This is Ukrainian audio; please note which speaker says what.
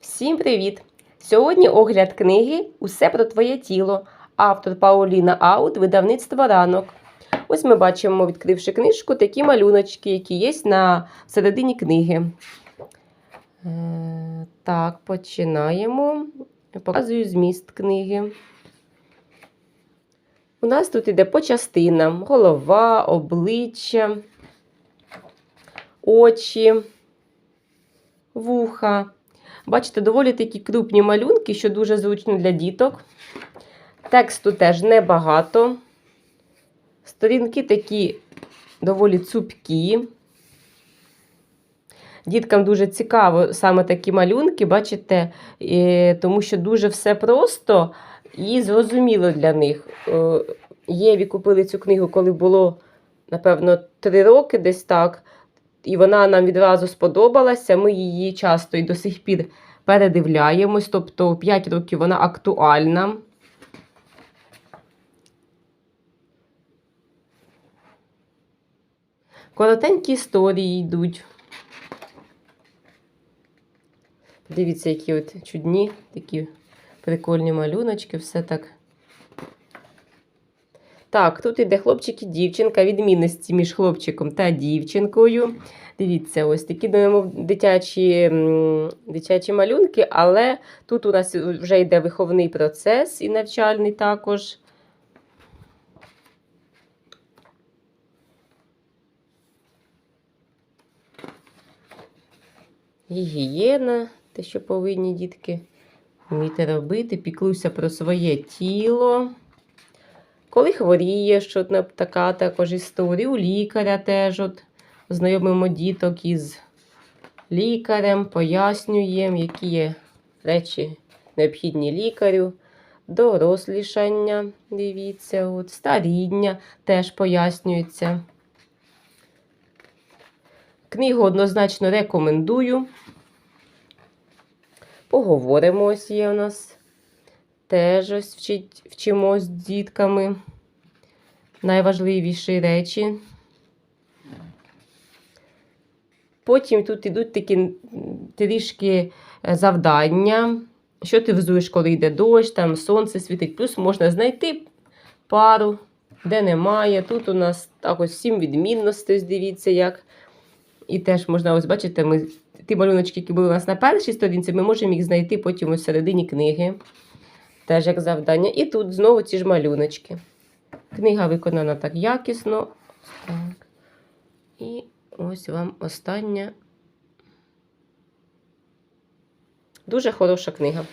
Speaker 1: Всім привіт! Сьогодні огляд книги Усе про твоє тіло. Автор Пауліна Аут, видавництво ранок. Ось ми бачимо, відкривши книжку, такі малюночки, які є на середині книги. Е, так, починаємо. Показую зміст книги. У нас тут іде по частинам: голова, обличчя, очі, вуха. Бачите, доволі такі крупні малюнки, що дуже зручно для діток. Тексту теж небагато. Сторінки такі доволі цупкі. Діткам дуже цікаво саме такі малюнки, бачите, тому що дуже все просто і зрозуміло для них. Е, Єві купили цю книгу, коли було, напевно, три роки десь так. І вона нам відразу сподобалася. Ми її часто і до сих пір передивляємось. Тобто 5 років вона актуальна. Коротенькі історії йдуть. Дивіться, які от чудні, такі прикольні малюночки, все так. Так, тут іде хлопчик і дівчинка, відмінності між хлопчиком та дівчинкою. Дивіться, ось такі немов дитячі, дитячі малюнки, але тут у нас вже йде виховний процес і навчальний також. Гігієна, те, що повинні дітки вміти робити, піклуйся про своє тіло. Коли хворіє, що на- така також історія. У лікаря теж от знайомимо діток із лікарем, пояснюємо, які є речі необхідні лікарю. Дорослішання, дивіться, от, старіння теж пояснюється. Книгу однозначно рекомендую. Поговоримо ось є у нас. Теж ось вчить, вчимось з дітками. Найважливіші речі. Потім тут йдуть такі трішки е, завдання. Що ти взуєш, коли йде дощ, там сонце світить. Плюс можна знайти пару, де немає. Тут у нас так ось сім відмінностей, дивіться, як. І теж можна, ось бачите, ми ті малюночки, які були у нас на першій сторінці, ми можемо їх знайти потім ось всередині книги. Теж як завдання. І тут знову ці ж малюночки. Книга виконана так якісно. Так. І ось вам остання. Дуже хороша книга.